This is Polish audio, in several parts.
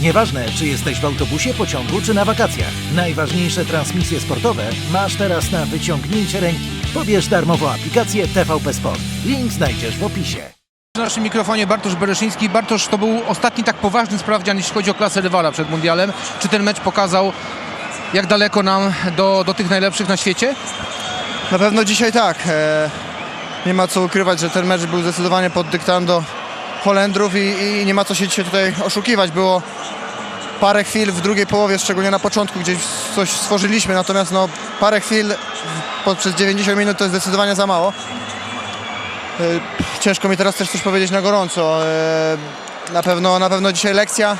Nieważne, czy jesteś w autobusie, pociągu, czy na wakacjach. Najważniejsze transmisje sportowe masz teraz na wyciągnięcie ręki. Pobierz darmową aplikację TVP Sport. Link znajdziesz w opisie. W naszym mikrofonie Bartosz Bereszyński. Bartosz, to był ostatni tak poważny sprawdzian, jeśli chodzi o klasę rywala przed mundialem. Czy ten mecz pokazał, jak daleko nam do, do tych najlepszych na świecie? Na pewno dzisiaj tak. E, nie ma co ukrywać, że ten mecz był zdecydowanie pod dyktando Holendrów i, i nie ma co się dzisiaj tutaj oszukiwać. Było parę chwil w drugiej połowie, szczególnie na początku, gdzieś coś stworzyliśmy, natomiast no, parę chwil przez 90 minut to jest zdecydowanie za mało. E, ciężko mi teraz też coś powiedzieć na gorąco. E, na, pewno, na pewno dzisiaj lekcja.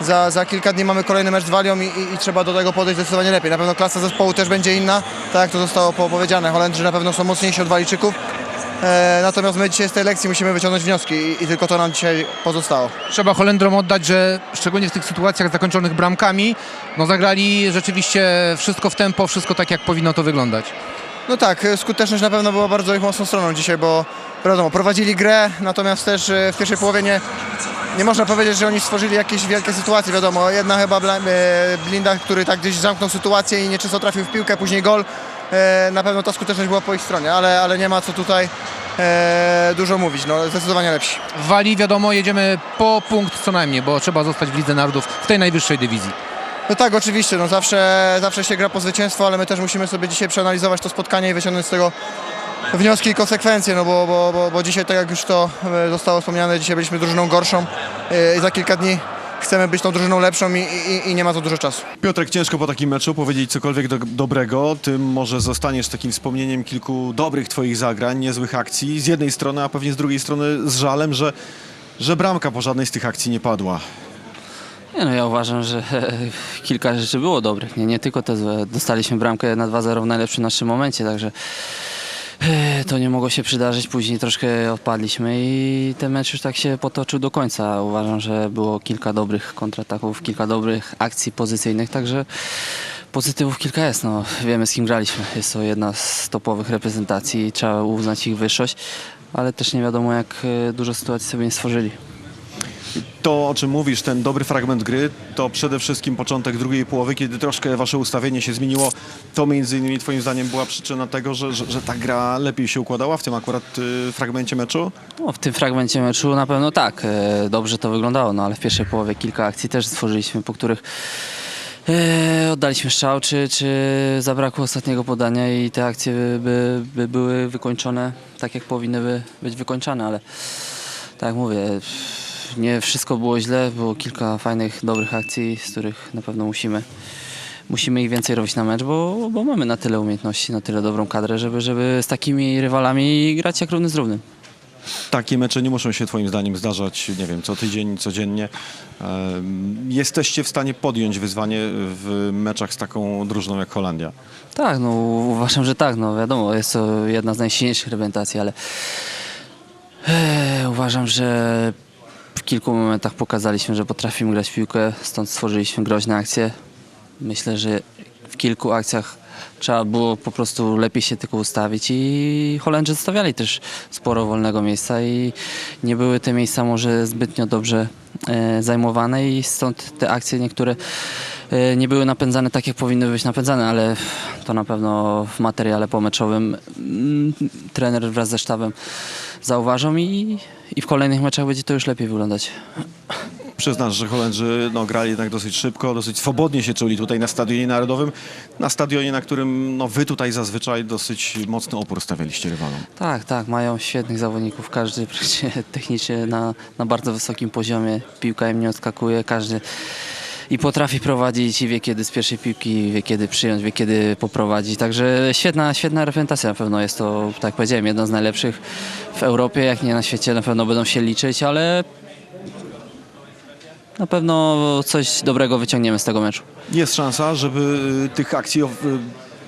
Za, za kilka dni mamy kolejny mecz z Walią i, i, i trzeba do tego podejść zdecydowanie lepiej. Na pewno klasa zespołu też będzie inna, tak jak to zostało po- powiedziane. Holendrzy na pewno są mocniejsi od Walijczyków. E, natomiast my dzisiaj z tej lekcji musimy wyciągnąć wnioski i, i tylko to nam dzisiaj pozostało. Trzeba Holendrom oddać, że szczególnie w tych sytuacjach zakończonych bramkami, no zagrali rzeczywiście wszystko w tempo, wszystko tak, jak powinno to wyglądać. No tak, skuteczność na pewno była bardzo ich mocną stroną dzisiaj, bo wiadomo, prowadzili grę, natomiast też e, w pierwszej połowie nie, nie można powiedzieć, że oni stworzyli jakieś wielkie sytuacje, wiadomo, jedna chyba e, Blinda, który tak gdzieś zamknął sytuację i nieczysto trafił w piłkę, później gol, na pewno ta skuteczność była po ich stronie, ale, ale nie ma co tutaj e, dużo mówić, no zdecydowanie lepsi. W Walii wiadomo, jedziemy po punkt co najmniej, bo trzeba zostać w Lidze Narodów w tej najwyższej dywizji. No tak, oczywiście, no zawsze, zawsze się gra po zwycięstwo, ale my też musimy sobie dzisiaj przeanalizować to spotkanie i wyciągnąć z tego wnioski i konsekwencje, no bo, bo, bo, bo dzisiaj, tak jak już to e, zostało wspomniane, dzisiaj byliśmy drużyną gorszą e, i za kilka dni chcemy być tą drużyną lepszą i, i, i nie ma za dużo czasu. Piotrek, ciężko po takim meczu powiedzieć cokolwiek do, dobrego. Ty może zostaniesz takim wspomnieniem kilku dobrych twoich zagrań, niezłych akcji. Z jednej strony, a pewnie z drugiej strony z żalem, że, że bramka po żadnej z tych akcji nie padła. Nie no, ja uważam, że kilka rzeczy było dobrych. Nie, nie tylko te złe. Dostaliśmy bramkę na 2-0 w najlepszym naszym momencie, także to nie mogło się przydarzyć. Później troszkę odpadliśmy i ten mecz już tak się potoczył do końca. Uważam, że było kilka dobrych kontrataków, kilka dobrych akcji pozycyjnych, także pozytywów kilka jest. No, wiemy z kim graliśmy. Jest to jedna z topowych reprezentacji, trzeba uznać ich wyższość, ale też nie wiadomo jak e, dużo sytuacji sobie nie stworzyli. To, o czym mówisz, ten dobry fragment gry, to przede wszystkim początek drugiej połowy, kiedy troszkę wasze ustawienie się zmieniło. To między innymi twoim zdaniem była przyczyna tego, że, że, że ta gra lepiej się układała w tym akurat y, fragmencie meczu? No, w tym fragmencie meczu na pewno tak, e, dobrze to wyglądało, no ale w pierwszej połowie kilka akcji też stworzyliśmy, po których e, oddaliśmy strzał, czy, czy zabrakło ostatniego podania i te akcje by, by, by były wykończone tak, jak powinny by być wykończone, ale tak jak mówię, nie wszystko było źle, było kilka fajnych, dobrych akcji, z których na pewno musimy musimy ich więcej robić na mecz, bo, bo mamy na tyle umiejętności, na tyle dobrą kadrę, żeby, żeby z takimi rywalami grać jak równy z równym. Takie mecze nie muszą się twoim zdaniem zdarzać, nie wiem, co tydzień, codziennie. Jesteście w stanie podjąć wyzwanie w meczach z taką drużyną jak Holandia. Tak, no uważam, że tak, no wiadomo, jest to jedna z najsilniejszych reprezentacji, ale e, uważam, że kilku momentach pokazaliśmy, że potrafimy grać w piłkę, stąd stworzyliśmy groźne akcje. Myślę, że w kilku akcjach trzeba było po prostu lepiej się tylko ustawić i Holendrzy zostawiali też sporo wolnego miejsca i nie były te miejsca może zbytnio dobrze e, zajmowane i stąd te akcje niektóre e, nie były napędzane tak, jak powinny być napędzane, ale to na pewno w materiale pomeczowym mm, trener wraz ze sztabem zauważą i, i w kolejnych meczach będzie to już lepiej wyglądać. Przyznasz, że Holendrzy no, grali jednak dosyć szybko, dosyć swobodnie się czuli tutaj na Stadionie Narodowym, na stadionie, na którym no, wy tutaj zazwyczaj dosyć mocny opór stawialiście rywalom. Tak, tak, mają świetnych zawodników, każdy przecież technicznie na, na bardzo wysokim poziomie, piłka im nie odskakuje, każdy i potrafi prowadzić i wie kiedy z pierwszej piłki, wie kiedy przyjąć, wie kiedy poprowadzić, także świetna, świetna reprezentacja na pewno jest to, tak powiedziałem, jedna z najlepszych w Europie, jak nie na świecie, na pewno będą się liczyć, ale na pewno coś dobrego wyciągniemy z tego meczu. Jest szansa, żeby y, tych akcji y,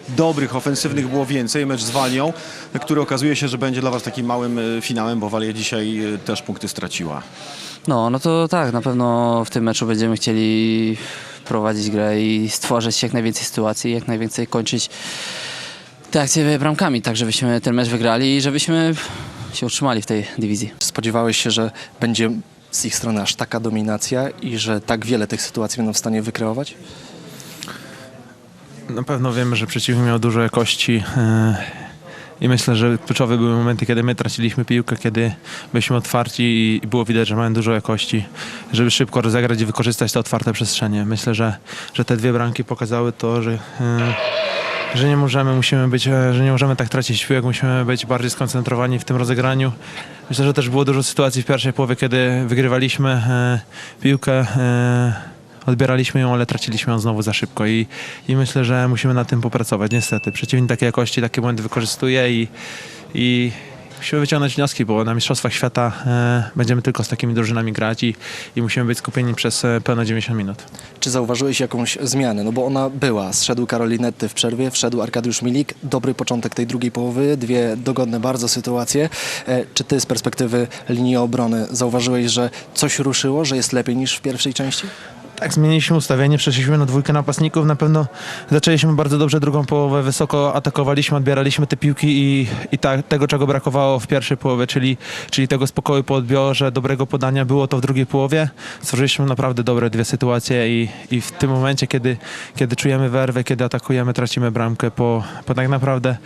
dobrych, ofensywnych było więcej. Mecz z Walią, który okazuje się, że będzie dla was takim małym y, finałem, bo Walia dzisiaj też punkty straciła. No, no to tak, na pewno w tym meczu będziemy chcieli prowadzić grę i stworzyć jak najwięcej sytuacji, jak najwięcej kończyć te akcje bramkami, tak żebyśmy ten mecz wygrali i żebyśmy się utrzymali w tej dywizji. Spodziewałeś się, że będzie z ich strony aż taka dominacja i że tak wiele tych sytuacji będą w stanie wykreować? Na pewno wiemy, że przeciwnik miał dużo jakości e, i myślę, że kluczowe były momenty, kiedy my traciliśmy piłkę, kiedy byliśmy otwarci i było widać, że mają dużo jakości, żeby szybko rozegrać i wykorzystać te otwarte przestrzenie. Myślę, że, że te dwie bramki pokazały to, że, e, że nie możemy, musimy być, e, że nie możemy tak tracić piłek, musimy być bardziej skoncentrowani w tym rozegraniu. Myślę, że też było dużo sytuacji w pierwszej połowie, kiedy wygrywaliśmy e, piłkę. Odbieraliśmy ją, ale traciliśmy ją znowu za szybko i, i myślę, że musimy nad tym popracować. Niestety, przeciwnik takiej jakości takie błędy wykorzystuje i, i musimy wyciągnąć wnioski, bo na Mistrzostwach Świata e, będziemy tylko z takimi drużynami grać i, i musimy być skupieni przez e, pełne 90 minut. Czy zauważyłeś jakąś zmianę? No bo ona była. Zszedł Karolinetty w przerwie, wszedł Arkadiusz Milik. Dobry początek tej drugiej połowy, dwie dogodne bardzo sytuacje. E, Czy ty z perspektywy linii obrony zauważyłeś, że coś ruszyło, że jest lepiej niż w pierwszej części? Tak, zmieniliśmy ustawienie, przeszliśmy na dwójkę napastników. Na pewno zaczęliśmy bardzo dobrze drugą połowę, wysoko atakowaliśmy, odbieraliśmy te piłki i, i ta, tego, czego brakowało w pierwszej połowie, czyli, czyli tego spokoju po odbiorze, dobrego podania, było to w drugiej połowie. Stworzyliśmy naprawdę dobre dwie sytuacje i, i w tym momencie, kiedy, kiedy czujemy werwę, kiedy atakujemy, tracimy bramkę po, po tak naprawdę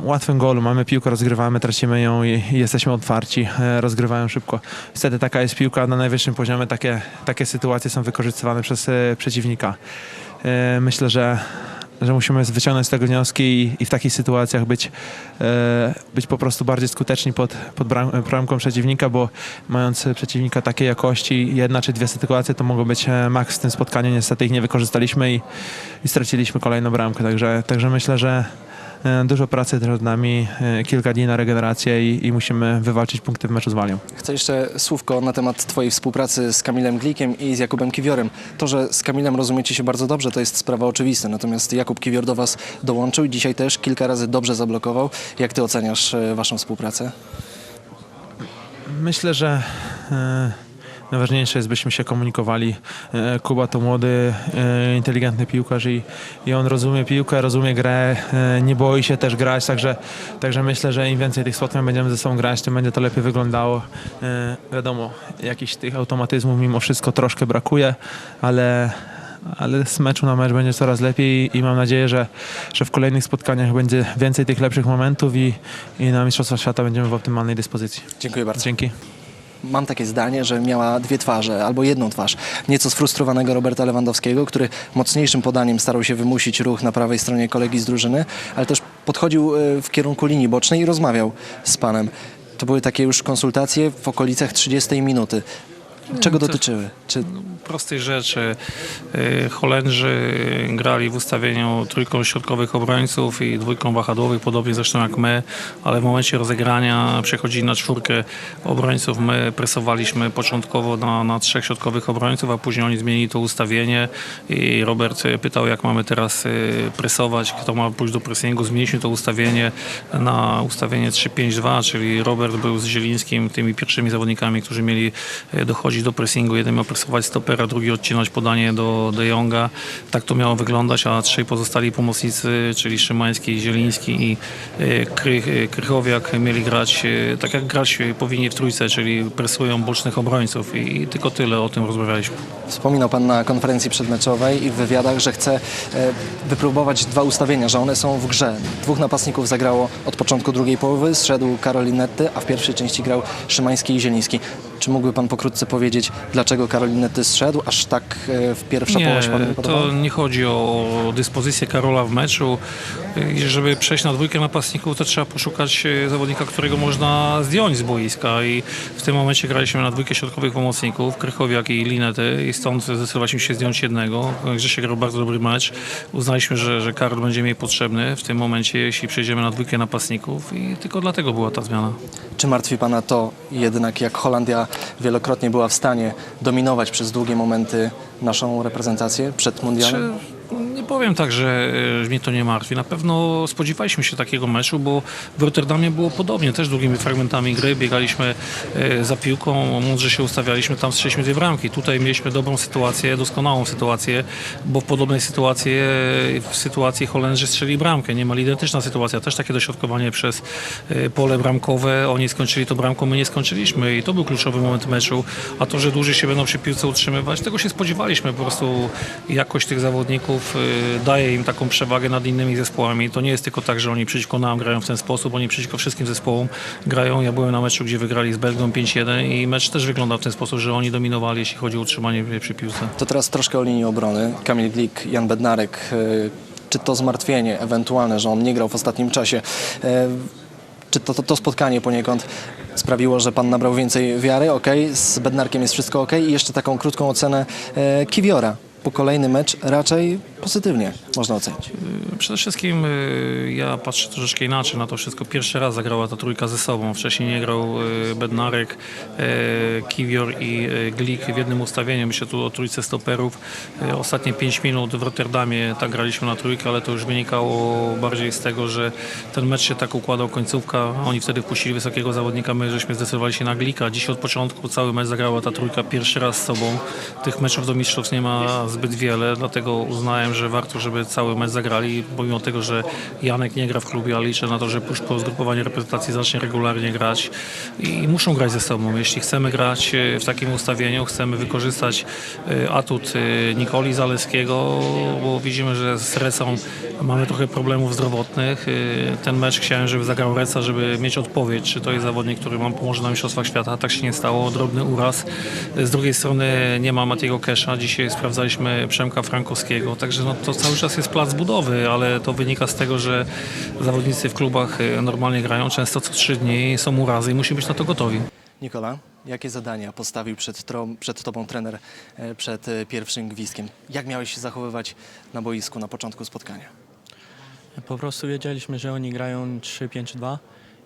łatwym golu. Mamy piłkę, rozgrywamy, tracimy ją i, jesteśmy otwarci, e, rozgrywają szybko. Niestety taka jest piłka na najwyższym poziomie, takie, takie sytuacje są wykorzystywane przez e, przeciwnika. E, myślę, że że musimy wyciągnąć z tego wnioski i, i w takich sytuacjach być, e, być po prostu bardziej skuteczni pod, pod bram, bramką przeciwnika, bo mając przeciwnika takiej jakości, jedna czy dwie sytuacje to mogą być e, maks w tym spotkaniu. Niestety ich nie wykorzystaliśmy i, i straciliśmy kolejną bramkę. Także, także myślę, że e, dużo pracy przed nami, e, kilka dni na regenerację i, i musimy wywalczyć punkty w meczu z Walią. Chcę jeszcze słówko na temat twojej współpracy z Kamilem Glikiem i z Jakubem Kiwiorem. To, że z Kamilem rozumiecie się bardzo dobrze, to jest sprawa oczywista. Natomiast Jakub Kiwior do was dołączył i dzisiaj też kilka razy dobrze zablokował. Jak ty oceniasz e, waszą współpracę? Myślę, że e, najważniejsze jest, byśmy się komunikowali. E, Kuba to młody, e, inteligentny piłkarz i, i on rozumie piłkę, rozumie grę, e, nie boi się też grać, także, także myślę, że im więcej tych spotkań będziemy ze sobą grać, tym będzie to lepiej wyglądało. Wiadomo, jakichś tych automatyzmów mimo wszystko troszkę brakuje, ale ale z meczu na mecz będzie coraz lepiej i mam nadzieję, że, że w kolejnych spotkaniach będzie więcej tych lepszych momentów i, i na Mistrzostwa Świata będziemy w optymalnej dyspozycji. Dziękuję bardzo. Dzięki. Mam takie zdanie, że miała dwie twarze, albo jedną twarz. Nieco sfrustrowanego Roberta Lewandowskiego, który mocniejszym podaniem starał się wymusić ruch na prawej stronie kolegi z drużyny, ale też podchodził e, w kierunku linii bocznej i rozmawiał z panem. To były takie już konsultacje w okolicach 30 minuty. Czego to- dotyczyły? Czy prostej rzeczy. Y, Holendrzy grali w ustawieniu trójką środkowych obrońców i dwójką wahadłowych, podobnie zresztą jak my, ale w momencie rozegrania przechodzili na czwórkę obrońców. My presowaliśmy początkowo na, na trzech środkowych obrońców, a później oni zmienili to ustawienie i Robert pytał, jak mamy teraz y, presować, kto ma pójść do pressingu. Zmieniliśmy to ustawienie na ustawienie 3-5-2, czyli Robert był z Zielińskim, tymi pierwszymi zawodnikami, którzy mieli y, dochodzić do pressingu. Jeden miał presować stopera, drugi odcinać podanie do De Jonga. Tak to miało wyglądać, a trzej pozostali pomocnicy, czyli Szymański, Zieliński i y, Krych, y, Krychowiak mieli grać y, tak jak grać powinni w trójce, czyli presują bocznych obrońców i, tylko tyle o tym rozmawialiśmy. Wspominał Pan na konferencji przedmeczowej i w wywiadach, że chce e, wypróbować dwa ustawienia, że one są w grze. Dwóch napastników zagrało od początku drugiej połowy, zszedł Karolinetty, a w pierwszej części grał Szymański i Zieliński. Czy mógłby Pan pokrótce powiedzieć, dlaczego Karolinetty zszedł, aż tak e, w pierwsza połowa się Panu nie podobała? to nie chodzi o dyspozycję Karola w meczu. Żeby przejść na dwójkę napastników, to trzeba poszukać e, zawodnika, którego można zdjąć z boiska i w tym momencie graliśmy na dwójkę środkowych pomocników, Krychowiak i Linety i stąd zdecydowaliśmy się zdjąć jednego. Grzesiek grał bardzo dobry mecz. Uznaliśmy, że, że Karol będzie mniej potrzebny w tym momencie, jeśli przejdziemy na dwójkę napastników i tylko dlatego była ta zmiana. Czy martwi Pana to jednak, jak Holandia wielokrotnie była w stanie dominować przez długie momenty naszą reprezentację przed mundialem? Czy powiem tak, że e, mnie to nie martwi. Na pewno spodziewaliśmy się takiego meczu, bo w Rotterdamie było podobnie, też długimi fragmentami gry, biegaliśmy e, za piłką, mądrze się ustawialiśmy, tam strzeliśmy dwie bramki. Tutaj mieliśmy dobrą sytuację, doskonałą sytuację, bo w podobnej sytuacji, w sytuacji Holendrzy strzeli bramkę. Niemal identyczna sytuacja, też takie dośrodkowanie przez e, pole bramkowe. Oni skończyli to bramką, my nie skończyliśmy i to był kluczowy moment meczu. A to, że dłużej się będą przy piłce utrzymywać, tego się spodziewaliśmy. Po prostu jakość tych zawodników daje im taką przewagę nad innymi zespołami. To nie jest tylko tak, że oni przeciwko nam grają w ten sposób, oni przeciwko wszystkim zespołom grają. Ja byłem na meczu, gdzie wygrali z Belgią 5-1 i mecz też wygląda w ten sposób, że oni dominowali, jeśli chodzi o utrzymanie przy piłce. To teraz troszkę o linii obrony. Kamil Glik, Jan Bednarek. e, Czy to zmartwienie ewentualne, że on nie grał w ostatnim czasie, e, czy to, to, to spotkanie poniekąd sprawiło, że pan nabrał więcej wiary? Ok, z Bednarkiem jest wszystko ok. I jeszcze taką krótką ocenę e, Kiwiora. Po kolejny mecz raczej pozytywnie można ocenić. Przede wszystkim y, ja patrzę troszeczkę inaczej na to wszystko. Pierwszy raz zagrała ta trójka ze sobą. Wcześniej nie grał y, Bednarek, y, Kiwior i y, Glik w jednym ustawieniu. Myślę tu o trójce stoperów. Y, Ostatnie 5 minut w Rotterdamie tak graliśmy na trójkę, ale to już wynikało bardziej z tego, że ten mecz się tak układał, końcówka. Oni wtedy wpuścili wysokiego zawodnika, my żeśmy zdecydowali się na Glika. Dziś od początku cały mecz zagrała ta trójka pierwszy raz z sobą. Tych meczów do mistrzostw nie ma zbyt wiele, dlatego uznałem, że warto, żeby cały mecz zagrali, pomimo tego, że Janek nie gra w klubie, ale liczę na to, że już po zgrupowaniu reprezentacji zacznie regularnie grać i muszą grać ze sobą. Jeśli chcemy grać e, w takim ustawieniu, chcemy wykorzystać e, atut e, Nikoli Zaleskiego, bo widzimy, że z Recą mamy trochę problemów zdrowotnych. Ten mecz chciałem, żeby zagrał Reca, żeby mieć odpowiedź, czy to jest zawodnik, który nam pomoże na Mistrzostwach Świata. Tak się nie stało, drobny uraz. Z drugiej strony nie ma Matiego Kesza, dzisiaj sprawdzaliśmy Przemka Frankowskiego, także no, to cały czas jest plac budowy, ale to wynika z tego, że zawodnicy w klubach e, normalnie grają, często co trzy dni są urazy i musimy być na to gotowi. Nikola, jakie zadania postawił przed, tro, przed tobą trener e, przed e, pierwszym gwizdkiem? Jak miałeś się zachowywać na boisku na początku spotkania? Po prostu wiedzieliśmy, że oni grają 3-5-2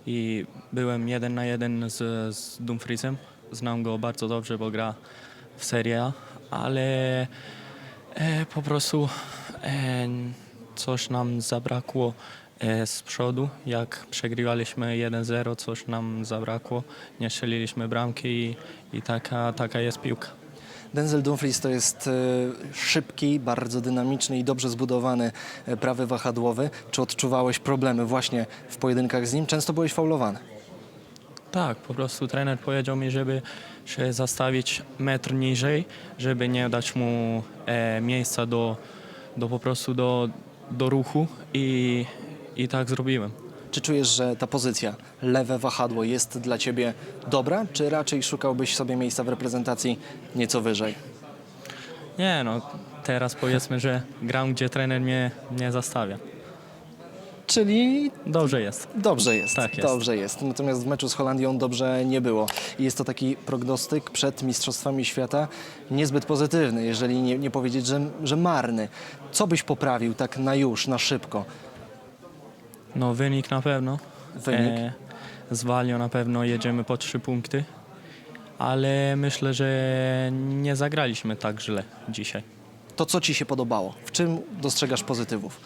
i byłem jeden na jeden z, z Dumfriesem. Znam go bardzo dobrze, bo gra w Serie A, ale e, po prostu e, coś nam zabrakło e, z przodu. Jak przegrywaliśmy 1-0, coś nam zabrakło. Nie strzeliliśmy bramki i, i taka, taka jest piłka. Denzel Dumfries to jest e, szybki, bardzo dynamiczny i dobrze zbudowany e, prawy wahadłowy. Czy odczuwałeś problemy właśnie w pojedynkach z nim? Często byłeś faulowany. Tak, po prostu trener powiedział mi, żeby się zastawić metr niżej, żeby nie dać mu e, miejsca do, do po prostu do, do ruchu i, i tak zrobiłem. Czy czujesz, że ta pozycja, lewe wahadło jest dla ciebie dobra, czy raczej szukałbyś sobie miejsca w reprezentacji nieco wyżej? Nie no, teraz powiedzmy, że gram, gdzie trener mnie nie zastawia. Czyli Dobrze jest. Dobrze jest, Tak jest. dobrze jest. Natomiast w meczu z Holandią dobrze nie było. I jest to taki prognostyk przed Mistrzostwami Świata niezbyt pozytywny, jeżeli nie, nie powiedzieć, że, że marny. Co byś poprawił tak na już, na szybko? No wynik na pewno. Wynik? E, z Walią na pewno jedziemy po trzy punkty, ale myślę, że nie zagraliśmy tak źle dzisiaj. To co ci się podobało? W czym dostrzegasz pozytywów?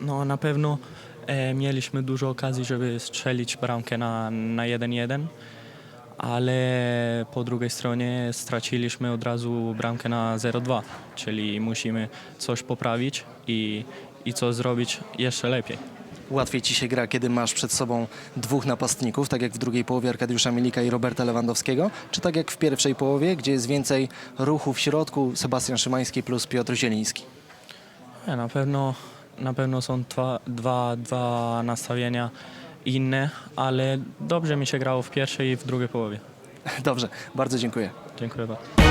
No na pewno e, mieliśmy dużo okazji, żeby strzelić bramkę na, na 1-1, ale po drugiej stronie straciliśmy od razu bramkę na 0-2, czyli musimy coś poprawić i, i coś zrobić jeszcze lepiej. Łatwiej ci się gra, kiedy masz przed sobą dwóch napastników, tak jak w drugiej połowie Arkadiusza Milika i Roberta Lewandowskiego, czy tak jak w pierwszej połowie, gdzie jest więcej ruchu w środku, Sebastian Szymański plus Piotr Zieliński? Nie, na pewno, na pewno są dwa, dwa, dwa nastawienia inne, ale dobrze mi się grało w pierwszej i w drugiej połowie. Dobrze, bardzo dziękuję. Dziękuję bardzo.